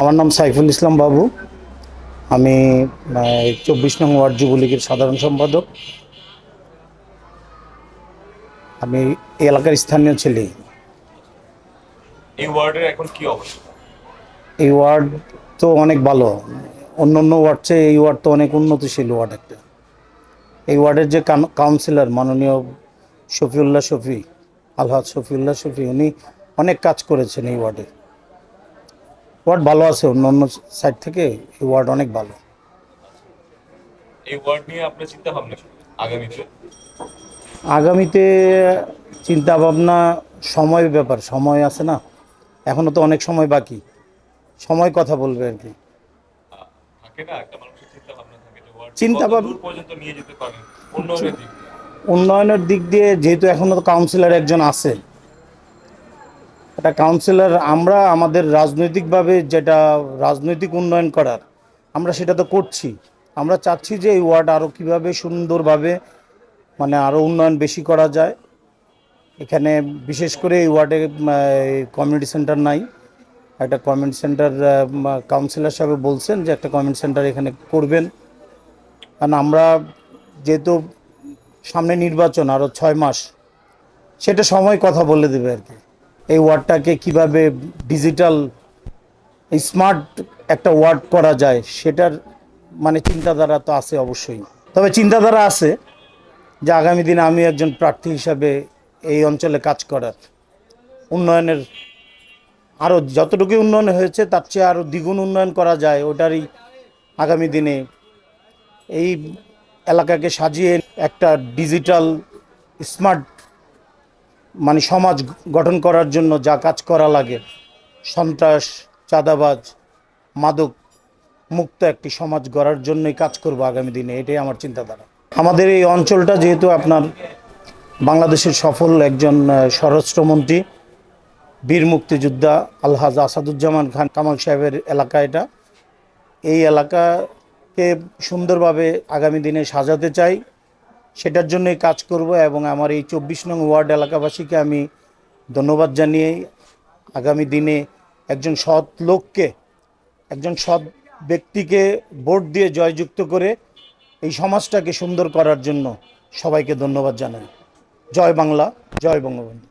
আমার নাম সাইফুল ইসলাম বাবু। আমি চব্বিশ নং ওয়ার্ড যুবলীগের সাধারণ সম্পাদক। আমি এই এলাকার স্থানীয় ছেলে। এই ওয়ার্ডের এখন কি অবস্থা? এই ওয়ার্ড তো অনেক ভালো। অন্য অন্য ওয়ার্ড চেয়ে এই ওয়ার্ড তো অনেক উন্নতিশীল ওয়ার্ড একটা। এই ওয়ার্ডের যে কাউন্সিলর মাননীয় শফিউল্লাহ শফি আলহাজ শফিউল্লাহ শফি উনি অনেক কাজ করেছেন এই ওয়ার্ডে। ওয়ার্ড ভালো আছে অন্য অন্য সাইড থেকে এই ওয়ার্ড অনেক ভালো। এই ওয়ার্ড নিয়ে আপনার চিন্তা ভাবনা আগামীতে? আগামীতে চিন্তা ভাবনা সময় ব্যাপার সময় আছে না এখনও তো অনেক সময় বাকি সময় কথা বলবে আর কি। থাকে না একটা মানুষের চিন্তা ভাবনা থাকে যে ওয়ার্ড চিন্তা কত ভাব- দূর পর্যন্ত নিয়ে যেতে পারেন উন্নয়নের দিক দিয়ে। উন্নয়নের দিক দিয়ে যেহেতু এখনও তো কাউন্সিলর একজন আছে এটা কাউন্সিলর আমরা আমাদের রাজনৈতিকভাবে যেটা রাজনৈতিক উন্নয়ন করার, আমরা সেটা তো করছি। আমরা চাচ্ছি যে এই ওয়ার্ড আরও কীভাবে সুন্দরভাবে মানে আরও উন্নয়ন বেশি করা যায়। এখানে বিশেষ করে এই ওয়ার্ডে কমিউনিটি সেন্টার নাই। একটা কমিউনিটি সেন্টার কাউন্সিলর সাহেব বলছেন যে একটা কমিউনিটি সেন্টার এখানে করবেন। কারণ আমরা যেহেতু সামনে নির্বাচন আরও ছয় মাস, সেটা সময় কথা বলে দেবে আর কি। এই ওয়ার্ডটাকে কীভাবে ডিজিটাল স্মার্ট একটা ওয়ার্ড করা যায়, সেটার মানে চিন্তাধারা তো আছে অবশ্যই। তবে চিন্তাধারা আছে যে আগামী দিনে আমি একজন প্রার্থী হিসাবে এই অঞ্চলে কাজ করার। উন্নয়নের আরও যতটুকু উন্নয়ন হয়েছে, তার চেয়ে আরও দ্বিগুণ উন্নয়ন করা যায়, ওটারই আগামী দিনে এই এলাকাকে সাজিয়ে একটা ডিজিটাল স্মার্ট মানে সমাজ গঠন করার জন্য যা কাজ করা লাগে, সন্ত্রাস, চাঁদাবাজ, মাদক মুক্ত একটি সমাজ গড়ার জন্যই কাজ করব আগামী দিনে, এটাই আমার চিন্তাধারা। আমাদের এই অঞ্চলটা যেহেতু আপনার বাংলাদেশের সফল একজন স্বরাষ্ট্রমন্ত্রী, বীর মুক্তিযোদ্ধা আলহাজ আসাদুজ্জামান খান কামাল সাহেবের এলাকা এটা। এই এলাকাকে সুন্দরভাবে আগামী দিনে সাজাতে চাই। সেটার জন্যই কাজ করব এবং আমার এই চব্বিশ নং ওয়ার্ড এলাকাবাসীকে আমি ধন্যবাদ জানিয়ে আগামী দিনে একজন সৎ লোককে, একজন সৎ ব্যক্তিকে ভোট দিয়ে জয়যুক্ত করে এই সমাজটাকে সুন্দর করার জন্য সবাইকে ধন্যবাদ জানাই। জয় বাংলা, জয় বঙ্গবন্ধু।